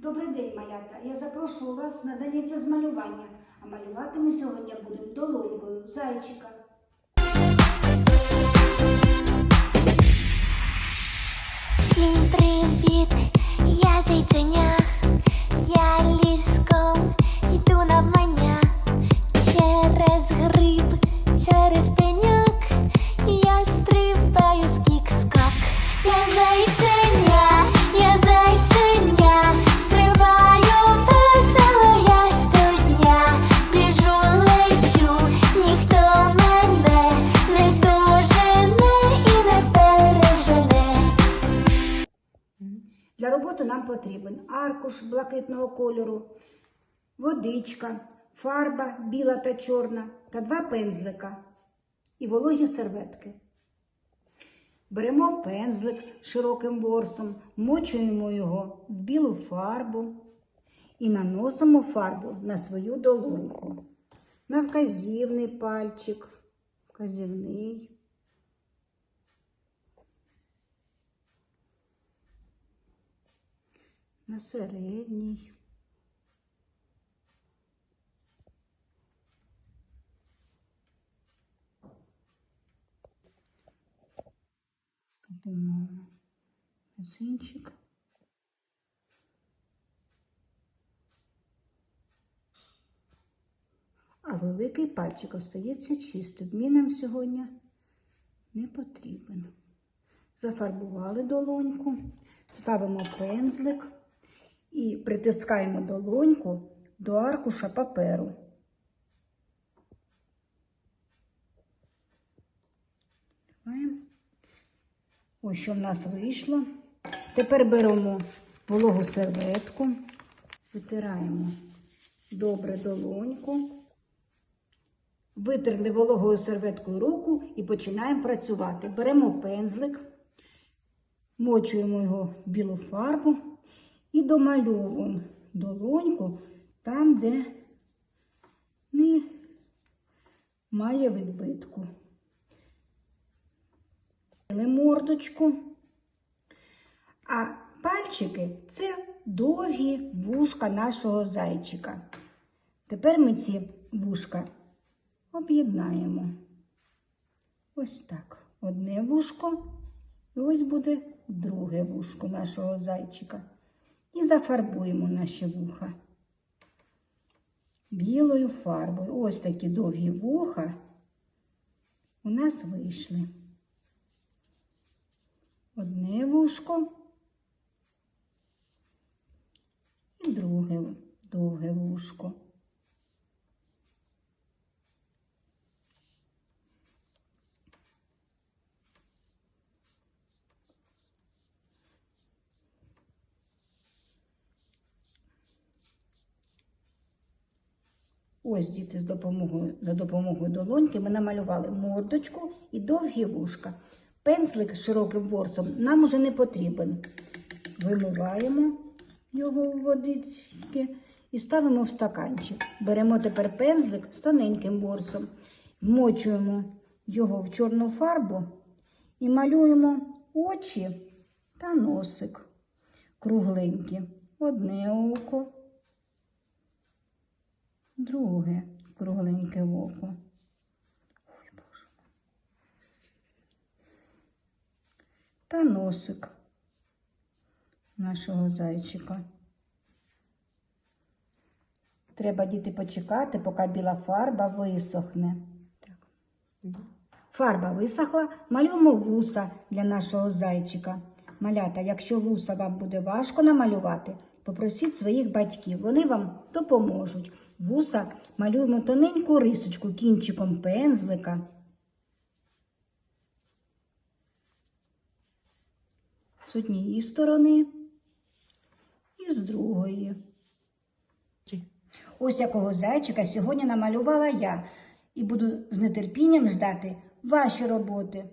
Добрий день, малята. Я запрошую вас на заняття з малювання. А малювати ми сьогодні будемо долонькою зайчика. Всім привіт, Для роботи нам потрібен аркуш блакитного кольору, водичка, фарба біла та чорна та два пензлика і вологі серветки. Беремо пензлик широким ворсом, мочуємо його в білу фарбу і наносимо фарбу на свою долоньку. На вказівний пальчик, вказівний. На середній. Робимо мизинчик. А великий пальчик остається чистим. Він нам сьогодні не потрібен. Зафарбували долоньку, ставимо пензлик і притискаємо долоньку до аркуша паперу. Ось що в нас вийшло. Тепер беремо вологу серветку, витираємо добре долоньку. Витерли вологою серветкою руку і починаємо працювати. Беремо пензлик, мочуємо його в білу фарбу і домальовуємо долоньку там, де не має відбитку. Мордочку. А пальчики це довгі вушка нашого зайчика. Тепер ми ці вушка об'єднаємо. Ось так. Одне вушко, і ось буде друге вушко нашого зайчика. І зафарбуємо наші вуха білою фарбою. Ось такі довгі вуха у нас вийшли. Одне вушко і друге довге вушко. Ось діти з допомогою, за допомогою долоньки ми намалювали мордочку і довгі вушка. Пензлик з широким ворсом нам уже не потрібен. Вимиваємо його у водички і ставимо в стаканчик. Беремо тепер пензлик з тоненьким ворсом, вмочуємо його в чорну фарбу і малюємо очі та носик кругленькі. Одне око друге кругленьке око. Ой, Боже. Та носик нашого зайчика. Треба діти почекати, поки біла фарба висохне. Фарба висохла, малюємо вуса для нашого зайчика. Малята, якщо вуса вам буде важко намалювати, попросіть своїх батьків, вони вам допоможуть. Вуса малюємо тоненьку рисочку кінчиком пензлика. З однієї сторони і з другої. Ось якого зайчика сьогодні намалювала я і буду з нетерпінням ждати ваші роботи.